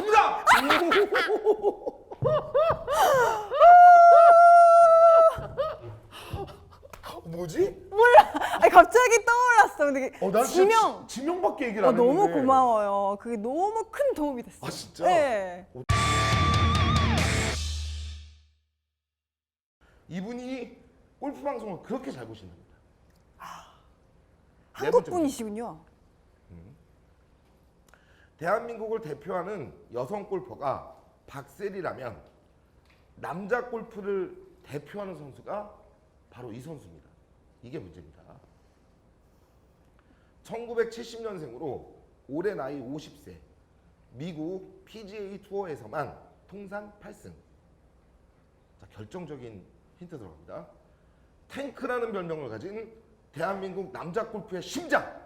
정답! 뭐지? 몰라. 아니 갑자기 떠올랐어. 근데 이게 어, 난 지명. 지, 지명밖에 얘기를 어, 안 했는데. 너무 고마워요. 그게 너무 큰 도움이 됐어요. 아, 진짜? 네. 이분이 골프 방송을 그렇게 잘 보신답니다. 네 한국 분이시군요. 대한민국을 대표하는 여성 골퍼가 박셀이라면 남자 골프를 대표하는 선수가 바로 이 선수입니다. 이게 문제입니다. 1970년생으로 올해 나이 50세, 미국 PGA 투어에서만 통산 8승. 자, 결정적인 힌트 들어갑니다. 탱크라는 별명을 가진 대한민국 남자 골프의 심장.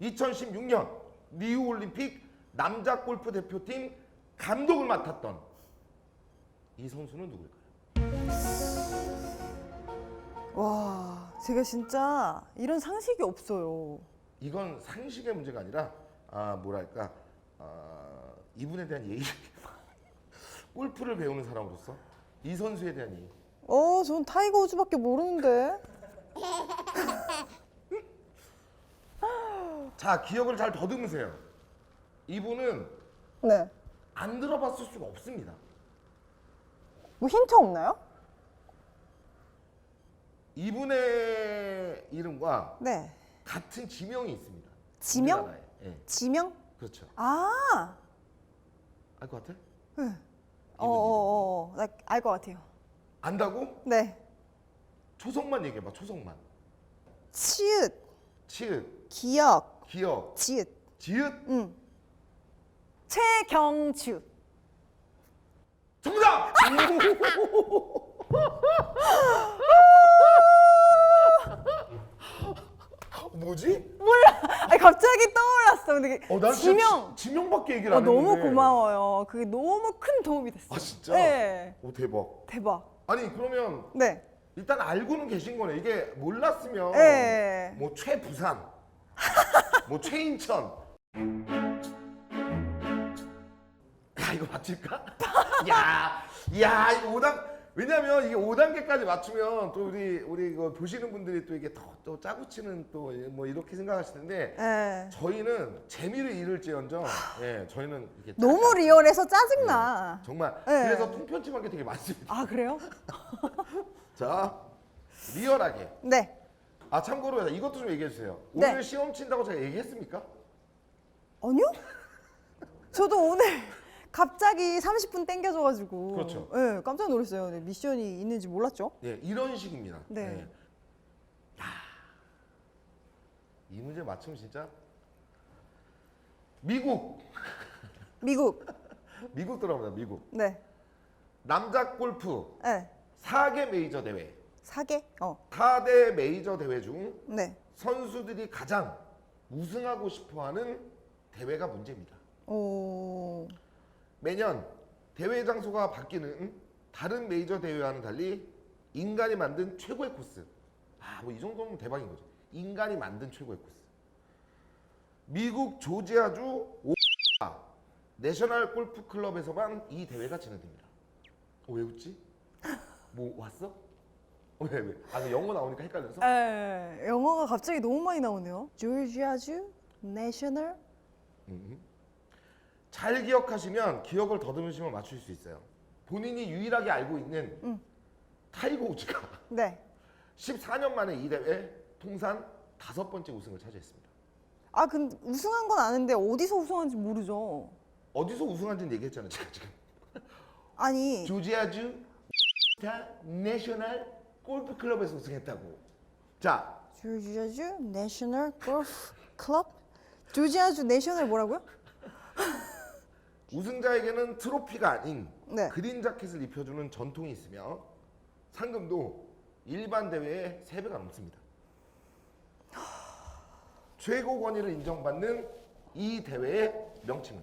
2016년 리우 올림픽 남자 골프 대표팀 감독을 맡았던 이 선수는 누구일까요? 와, 제가 진짜 이런 상식이 없어요. 이건 상식의 문제가 아니라 아 뭐랄까 아, 이분에 대한 예의 골프를 배우는 사람으로서 이 선수에 대한 예의 어, 전 타이거 우즈밖에 모르는데. 자 기억을 잘 더듬으세요 이분은 네. 안 들어봤을 수가 없습니다 뭐 힌트 없나요? 이분의 이름과 네. 같은 지명이 있습니다 지명? 우리나라에. 예, 지명? 그렇죠 아. 알 것 같아? 네. 이분 어, 어, 어. 나알 것 같아요. 안다고? 네. 초성만 얘기해봐 초성만 치읓, 치읓 기억, 기억 지읒. 지읒 응. 최경주. 정답! 뭐지? 몰라. 아니 갑자기 떠올랐어. 근데 어, 난 지명. 진짜 지, 명밖에 얘기를 어, 안 했는데 너무 고마워요. 그게 너무 큰 도움이 됐어요. 아 진짜? 네. 오 대박 대박. 아니 그러면 네. 일단 알고는 계신 거네 이게 몰랐으면 네. 뭐 최부산 뭐 최인천 야 이거 맞출까? 야, 야 이거 5단 왜냐면 이게 5단계까지 맞추면 또 우리 우리 이거 보시는 분들이 또 이게 더, 또 짜고 치는 또 뭐 이렇게 생각하실 텐데 네. 저희는 재미를 잃을지언정 예 저희는 이게 너무 리얼해서 짜증나. 정말 네. 그래서 통편집한 게 되게 많습니다. 아 그래요? 자 리얼하게 네. 아 참고로 이것도 좀 얘기해 주세요. 네. 오늘 시험 친다고 제가 얘기했습니까? 아니요? 저도 오늘 갑자기 30분 땡겨져가지고. 그렇죠. 네, 깜짝 놀랐어요. 네, 미션이 있는지 몰랐죠? 예, 이런 식입니다. 네. 예. 야, 이 문제 맞추면 진짜 미국 미국. 미국 들어갑니다. 미국 네. 남자 골프 네. 4개 메이저 대회 사계? 어. 4대 메이저 대회 중 네. 선수들이 가장 우승하고 싶어하는 대회가 문제입니다. 오. 매년 대회 장소가 바뀌는 다른 메이저 대회와는 달리 인간이 만든 최고의 코스. 아, 뭐 이 정도면 대박인 거죠. 인간이 만든 최고의 코스. 미국 조지아주 오 내셔널 골프 클럽에서만 이 대회가 진행됩니다. 어, 왜 웃지? 뭐 왔어? 어, 왜 왜? 아, 그 영어 나오니까 헷갈려서? 에, 영어가 갑자기 너무 많이 나오네요. 조지아주 내셔널 음. 잘 기억하시면 기억을 더듬으시면 맞출 수 있어요. 본인이 유일하게 알고 있는 음. 타이거 우즈가 네. 14년 만에 이 대회 통산 다섯 번째 우승을 차지했습니다. 아 근데 우승한 건 아는데 어디서 우승한지 모르죠. 어디서 우승한지는 얘기했잖아요, 제가 지금. 아니 조지아주 타 내셔널 골프 클럽에서 우승했다고. 자, 조지아주 내셔널 골프 클럽? 조지아주 내셔널 뭐라고요? 우승자에게는 트로피가 아닌 네. 그린 자켓을 입혀주는 전통이 있으며 상금도 일반 대회의 3배가 넘습니다. 최고 권위를 인정받는 이 대회의 명칭은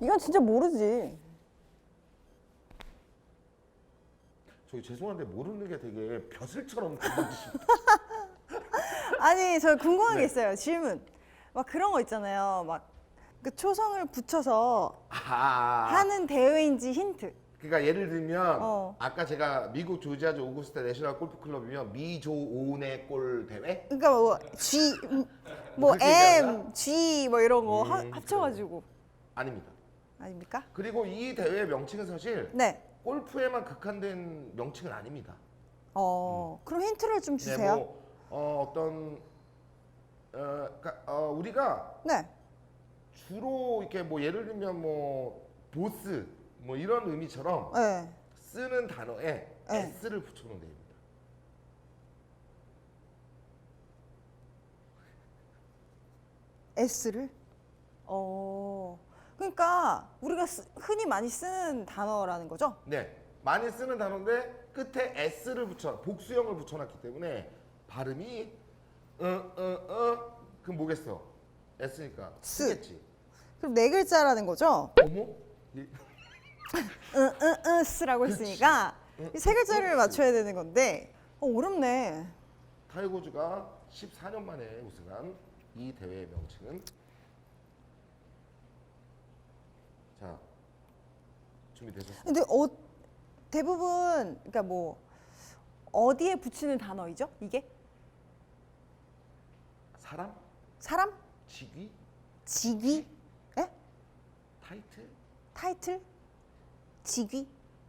이건 진짜 모르지. 저기 죄송한데 모르는 게 되게 벼슬처럼. 아니 저 궁금한 게 네. 있어요. 질문. 막 그런 거 있잖아요. 막 그 초성을 붙여서 아, 하는 대회인지 힌트. 그러니까 예를 들면 어. 아까 제가 미국 조지아주 오구스타 내셔널 골프 클럽이면 미조온의 골 대회? 그러니까 뭐 G, 뭐 그렇게 얘기하나? M, G 뭐 이런 거 하- 음, 합쳐가지고 아닙니다. 아닙니까? 그리고 이 대회 명칭은 사실 네. 골프에만 극한된 명칭은 아닙니다. 어 그럼 힌트를 좀 네, 주세요. 뭐 어, 어떤 어, 그러니까, 어, 우리가 네. 주로 이렇게 뭐 예를 들면 뭐 보스 뭐 이런 의미처럼 네. 쓰는 단어에 네. s를 붙여놓은 대입니다. S를. 어. 그러니까 우리가 쓰- 흔히 많이 쓰는 단어라는 거죠? 네, 많이 쓰는 단어인데 끝에 s를 붙여 복수형을 붙여놨기 때문에 발음이 어어어 그럼 뭐겠어? s니까 쓰. 쓰겠지. 그럼 네 글자라는 거죠? 어머? 이- 쓰라고 했으니까 이 세 글자를. 맞춰야 되는 건데 어, 어렵네. 타이거즈가 14년 만에 우승한 이 대회의 명칭은 자 준비되셨어요? 근데 어, 대부분 그러니까 뭐 어디에 붙이는 단어이죠? 이게 사람, 사람, 직위, 직위, 에? 타이틀, 타이틀, 직위.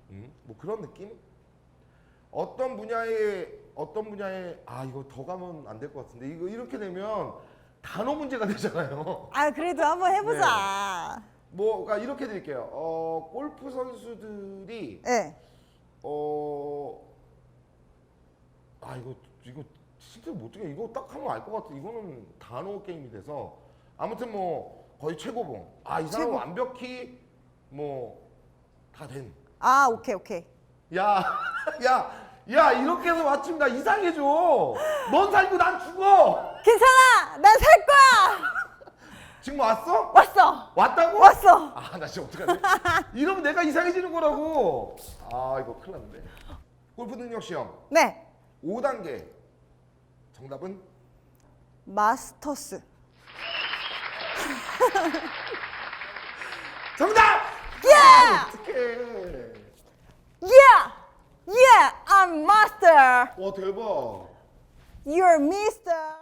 음, 뭐 그런 느낌? 어떤 분야에 어떤 분야에 아 이거 더 가면 안 될 것 같은데 이거 이렇게 되면 단어 문제가 되잖아요. 아 그래도 한번 해보자. 뭐 그러니까 이렇게 드릴게요. 어 골프 선수들이 네. 어. 아 이거 이거 진짜 못해 이거 딱 하면 알 것 같아. 이거는 단어 게임이 돼서 아무튼 뭐 거의 최고봉. 아 이 사람 최고. 은 완벽히 뭐 다 된. 아 오케이 오케이. 야, 야, 야 이렇게 해서 맞추면 나 이상해져. 넌 살고 난 죽어. 괜찮아, 난 살 거야. 지금 왔어? 왔어, 왔다고? 왔어. 아, 나 진짜 어떡하지? 이러면 내가 이상해지는 거라고. 아, 이거 큰일 났네. 골프 능력 시험 네, 5단계. 정답은 마스터스. 정답! Yeah, 어떡해. yeah, yeah. I'm master. 와, 대박. You're Mister.